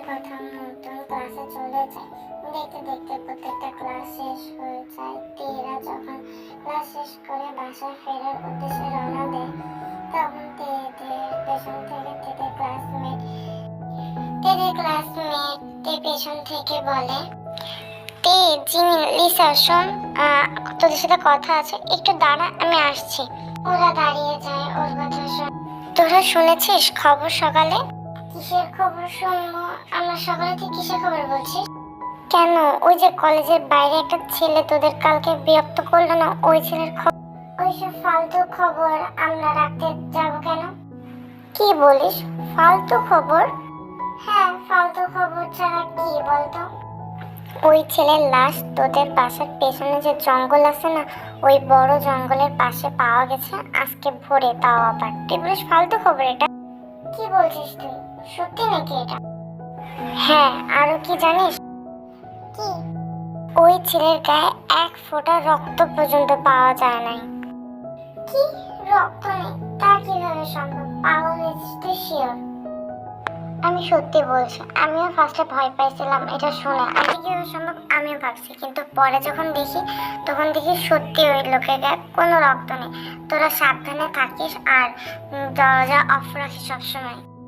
কথা মতন ক্লাসে চলে যায় দেখতে প্রত্যেকটা ক্লাস শেষ হয়ে যায় তেরা যখন ক্লাস শেষ করে বাসায় ফেরার উদ্দেশ্যে রওনা দেয় তখন তেদের পেছন থেকে তেদের ক্লাসমেট তেদের থেকে বলে তে জিমিন লিসা শোন তোদের সাথে কথা আছে একটু দাঁড়া আমি আসছি ওরা দাঁড়িয়ে যায় ওর কথা তোরা শুনেছিস খবর সকালে? কিসের খবর শুনব? আমরা সকালে তুই কিসের খবর বলছিস কেন? ওই যে কলেজের বাইরে একটা ছেলে তোদের কালকে বিরক্ত করল না? ওই ছেলের খবর ওইসব ফালতু খবর আমরা রাখতে যাব কেন? কি বলিস? ফালতু খবর? হ্যাঁ ফালতু খবর ছাড়া কি বলতো? ওই ছেলের লাশ তোদের বাসার পেছনে যে জঙ্গল আছে না, ওই বড় জঙ্গলের পাশে পাওয়া গেছে। আজকে ভোরে তাও আবার। তুই বলিস ফালতু খবর এটা? কি বলছিস তুই? সত্যি নাকি এটা? হ্যাঁ আরও কি জানিস? কি? ওই ছেলের গায়ে এক ফোঁটা রক্ত পর্যন্ত পাওয়া যায় নাই। কি? রক্ত নেই? তা কীভাবে সম্ভব? হয়েছিস তুই, শিওর? আমি সত্যি বলছি, আমিও ফার্স্টে ভয় পাইছিলাম, এটা শুনে। আমি কীভাবে সম্ভব? আমিও ভাবছি, কিন্তু পরে যখন দেখি, তখন দেখি সত্যি ওই লোকের গায়ে কোনো রক্ত নেই। তোরা সাবধানে থাকিস আর দরজা অফ রাখিস সবসময়।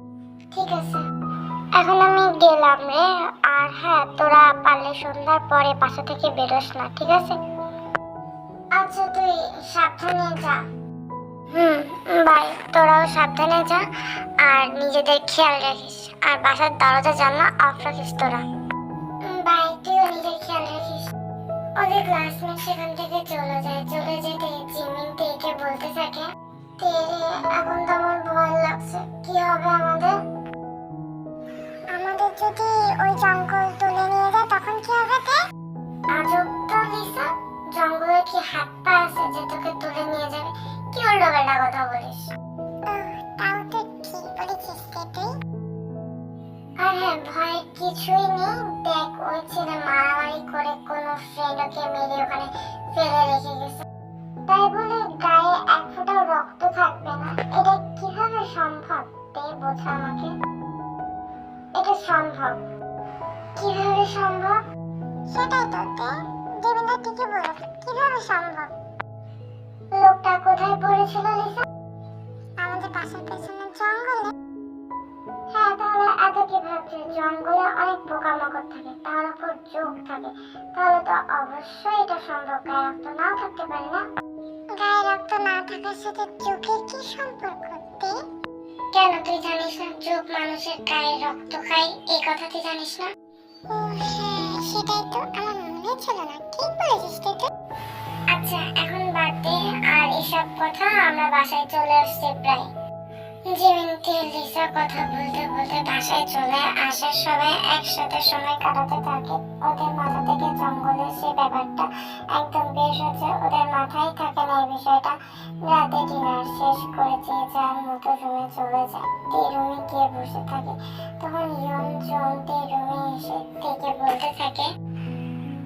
এখন আমি গেলাম রে। আর হ্যাঁ তোরা পারলে সন্ধ্যার পরে বাসা থেকে বেরোস না, ঠিক আছে? আচ্ছা তুই সাবধানে যা। হুম, বাই। তোরাও সাবধানে যা আর নিজেদের খেয়াল রাখিস। আর বাসার দরজা জানলা অফ রাখিস তোরা। বাই, তুইও নিজের খেয়াল রাখিস। ওদের ক্লাসমেট সেখান থেকে চলে যায় আমাকে এটা সম্ভব। কীভাবে সম্ভব? সেটাই তো দেবেন্দ্র ঠিকই বলেছে। কীভাবে সম্ভব? লোকটা কোথায় পড়েছিল, লিসা? আমাদের পাশের পেছনের জঙ্গলে। হ্যাঁ তাহলে এত কি ভাবছে? জঙ্গলে অনেক পোকামাকড় থাকে, তার উপর যোগ থাকে। তাহলে তো অবশ্যই এটা সম্ভব। গায়ে রক্ত নাও থাকতে পারে না? গায়ে রক্ত না থাকার সাথে চোখের কি সম্পর্ক, তে? কেন তুই জানিস না? চোখ মানুষের গায়ে রক্ত খায় এই কথা তুই জানিস না? ও হ্যাঁ সেটাই তো। আমার মনে ছিল না। ঠিক বলেছিস তুই তো। আচ্ছা এখন বাদ দে। আর এসব কথা আমরা বাসায় চলে আসছে প্রায়। জিমিনকে লিসা কথা বলতে বলতে বাসায় চলে আসার সময় একসাথে সময় কাটাতে থাকে। ওদের মাথা থেকে জঙ্গলের সে ব্যাপারটা একদম বেশ হচ্ছে। ওদের মাথায় থাকে না এই বিষয়টা। রাতে ডিনার শেষ করে যে যার মতো রুমে চলে যায় তে রুমে গিয়ে বসে থাকে, তখন ইয়ন জন তে রুমে এসে থেকে বলতে থাকে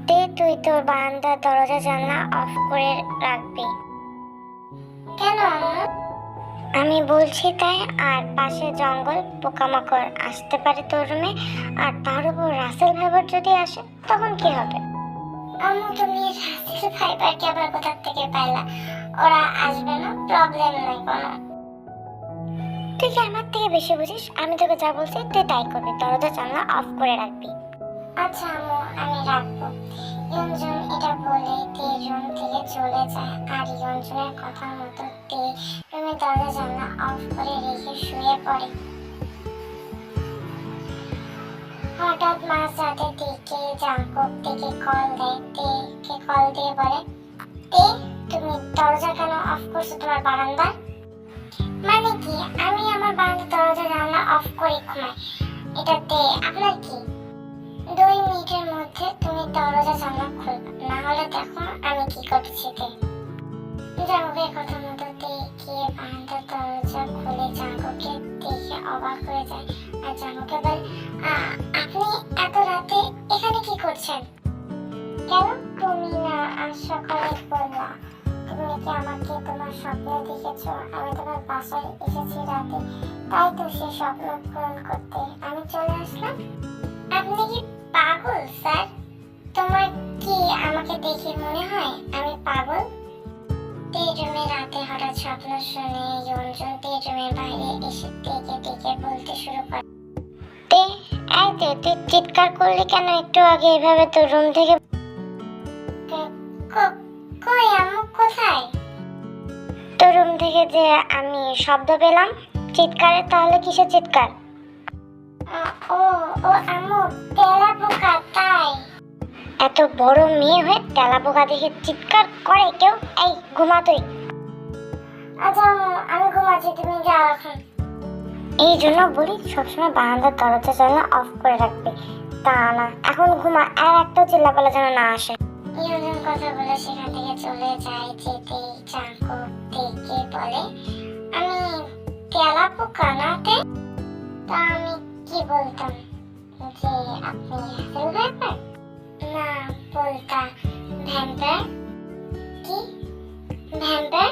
তে তুই তোর বারান্দার দরজা জানলা অফ করে রাখবি। কেন আমি বলছি তাই আর পাশে জঙ্গল পোকামাকড় আসতে পারে তোর রুমে আর তার উপর রাসেল ভাইবার যদি আসে তখন কি হবে? আম্মু তুমি রাসেল ভাইবারকে আবার কোথা থেকে পাইলা? ওরা আসবে না প্রবলেম নাই কোনো। তুই কি আমার থেকে বেশি বুঝিস? আমি তোকে যা বলছি তুই তাই করবি। দরজা জানলা অফ করে রাখবি। আচ্ছা আম্মু আমি রাখব। ইয়নজন এটা বলে দরজা জানলা অফ করে রেখে শুয়ে পড়ে। হঠাৎ মাঝ রাতে তেকে জাঙ্কুক থেকে কল দেয় কল দিয়ে বলে তে তুমি দরজা কেন অফ করছ তোমার বারান্দা মানে কি? আমি আমার বারান্দার দরজা জানলা অফ করে ঘুমাই এটা তে আপনার কি? দুই মিনিটের মধ্যে তুমি দরজা জানলা খুলবে না হলে দেখো আমি কি করছি তে জাঙ্কুকের কথা মতো তে গিয়ে বারান্দার দরজা খুলে জাঙ্কুকে দেখে অবাক হয়ে যায়। আর জাঙ্কুকে বলে আপনি এত রাতে এখানে কি করছেন? কেন? তুমি না আজ সকালে বললা, তুমি কি আমাকে তোমার স্বপ্ন দেখেছ? আমি তোমার বাসায় এসেছি রাতে। তাই তো সে স্বপ্ন পূরণ করতে আমি চলে আসলাম। আপনি কি পাগল, স্যার? তোমার কি আমাকে দেখে মনে হয় আমি পাগল? শুনে বাইরে এসে বলতে শুরু করে তে তুই চিৎকার করলি কেন একটু আগে এভাবে রুম থেকে রুম থেকে যে আমি শব্দ পেলাম চিৎকারের তাহলে কিসের চিৎকার ও ও তেলা পোকা তাই এত বড় মেয়ে হয়ে তেলা পোকা দেখে চিৎকার করে কেউ? এই, ঘুমা তুই। আচ্ছা আমি ঘুমাচ্ছি, তুমি যাও এখন এই জন্য বলি, সবসময় বারান্দার দরজা জানলা অফ করে রাখবে। তা না, এখন ঘুমা, আর একটা চিল্লাপালা যেন না আসে। কথা বলে সেখান থেকে চলে যায় যেতেই চাঙ্কু দেখে বলে, আমি তেলা পোকা না তে? আমি কি বলতাম যে, আপনি না, বলতা ভ্যাম্পার কি? ভ্যাম্পার